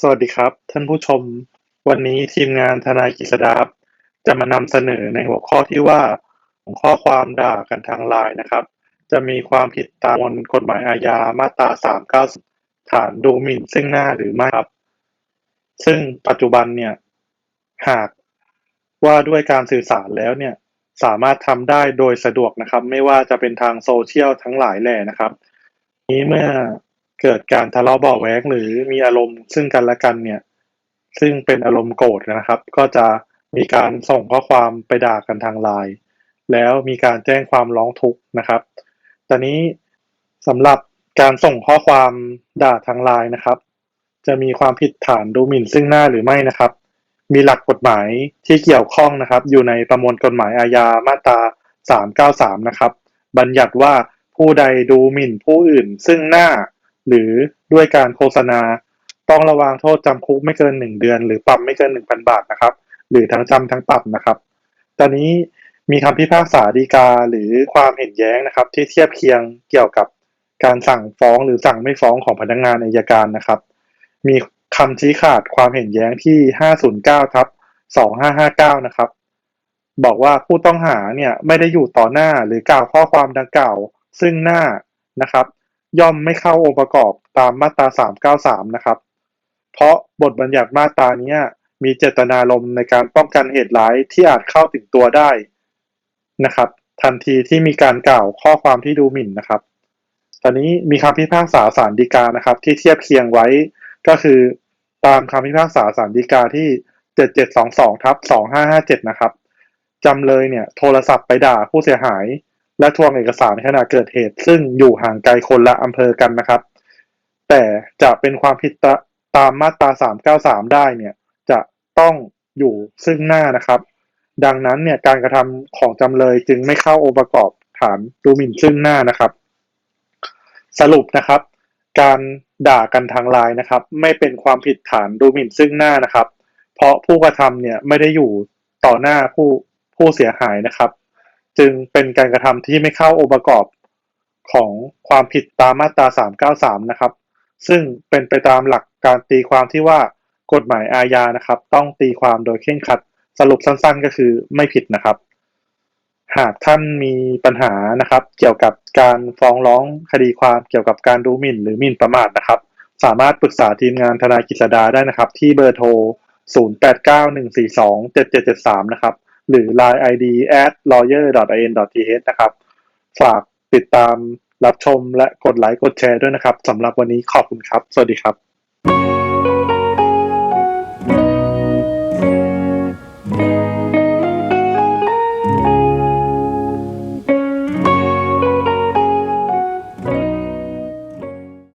สวัสดีครับ ท่านผู้ชม วันนี้ทีมงานทนายกฤษดาจะมานำเสนอในหัวข้อที่ว่าของข้อความด่ากันทางไลน์นะครับ จะมีความผิดตามกฎหมายอาญามาตรา 39 ฐานดูหมิ่นซึ่งหน้าหรือไม่ครับ ซึ่งปัจจุบันเนี่ย หากว่าด้วยการสื่อสารแล้วเนี่ย สามารถทำได้โดยสะดวกนะครับ ไม่ว่าจะเป็นทางโซเชียลทั้งหลายแหล่นะครับ นี้เมื่อ เกิดการทะเลาะเบาะแว้งหรือมีอารมณ์ซึ่งกันและกันเนี่ย ซึ่งเป็นอารมณ์โกรธนะครับ ก็จะมีการส่งข้อความไปด่ากันทางไลน์แล้วมีการแจ้งความร้องทุกข์นะครับ ตอนนี้สำหรับการส่งข้อความด่าทางไลน์นะครับ จะมีความผิดฐานดูหมิ่นซึ่งหน้าหรือไม่นะครับ มีหลักกฎหมายที่เกี่ยวข้องนะครับ อยู่ในประมวลกฎหมายอาญามาตรา 393 นะครับ บัญญัติว่าผู้ใดดูหมิ่นผู้อื่นซึ่งหน้า หรือด้วยการโฆษณา ต้องระวางโทษจำคุกไม่เกิน 1 เดือน หรือปรับไม่เกิน 1,000 บาทนะครับ หรือทั้งจำทั้งปรับนะครับ ตอนนี้มีคำพิพากษาฎีกาหรือความเห็นแย้งนะครับ ที่เทียบเคียงเกี่ยวกับการสั่งฟ้องหรือสั่งไม่ฟ้องของพนักงานอัยการนะครับ มีคำชี้ขาดความเห็นแย้งที่ 509ทับ2559 นะครับ บอกว่าผู้ต้องหาเนี่ยไม่ได้อยู่ต่อหน้าหรือกล่าวข้อความดังกล่าวซึ่งหน้านะครับ ย่อมไม่เข้าองค์ประกอบตามมาตรา 393 นะครับ เพราะบทบัญญัติมาตรานี้มีเจตนารมณ์ในการป้องกันเหตุร้ายที่อาจเข้าถึงตัวได้นะครับ ทันทีที่มีการกล่าวข้อความที่ดูหมิ่นนะครับ ตอนนี้มีคำพิพากษาศาลฎีกานะครับ ที่เทียบเคียงไว้ก็คือตามคำพิพากษาศาลฎีกาที่ 7722ทับ2557 นะครับจำเลยเนี่ยโทรศัพท์ไปด่าผู้เสียหาย และทวงเอกสารขณะเกิดเหตุ ซึ่งอยู่ห่างไกลคนละอำเภอกันนะครับ แต่จะเป็นความผิดตามมาตรา 393 ได้เนี่ยจะต้องอยู่ซึ่งหน้านะครับ ดังนั้นเนี่ยการกระทำของจำเลยจึงไม่เข้าองค์ประกอบฐานดูหมิ่นซึ่งหน้านะครับ สรุปนะครับ การด่ากันทางไลน์นะครับ ไม่เป็นความผิดฐานดูหมิ่นซึ่งหน้านะครับ เพราะผู้กระทำเนี่ยไม่ได้อยู่ต่อหน้าผู้ผู้เสียหายนะครับ จึงเป็นการกระทำที่ไม่เข้าองค์ประกอบของความผิดตามมาตรา 393 นะครับ ซึ่งเป็นไปตามหลักการตีความที่ว่ากฎหมายอาญานะครับ ต้องตีความโดยเคร่งครัดสรุปสั้นๆ ก็คือไม่ผิดนะครับ หากท่านมีปัญหานะครับ เกี่ยวกับการฟ้องร้องคดีความเกี่ยวกับการดูหมิ่น หรือหมิ่นประมาทนะครับ สามารถปรึกษาทีมงานทนายกฤษดาได้นะครับ ที่เบอร์โทร 0891427773 นะครับ หรือ Line ID at lawyer.in.th นะครับ ฝากติดตามรับชมและกดไลค์กดแชร์ด้วยนะครับสำหรับวันนี้ขอบคุณครับ สวัสดีครับ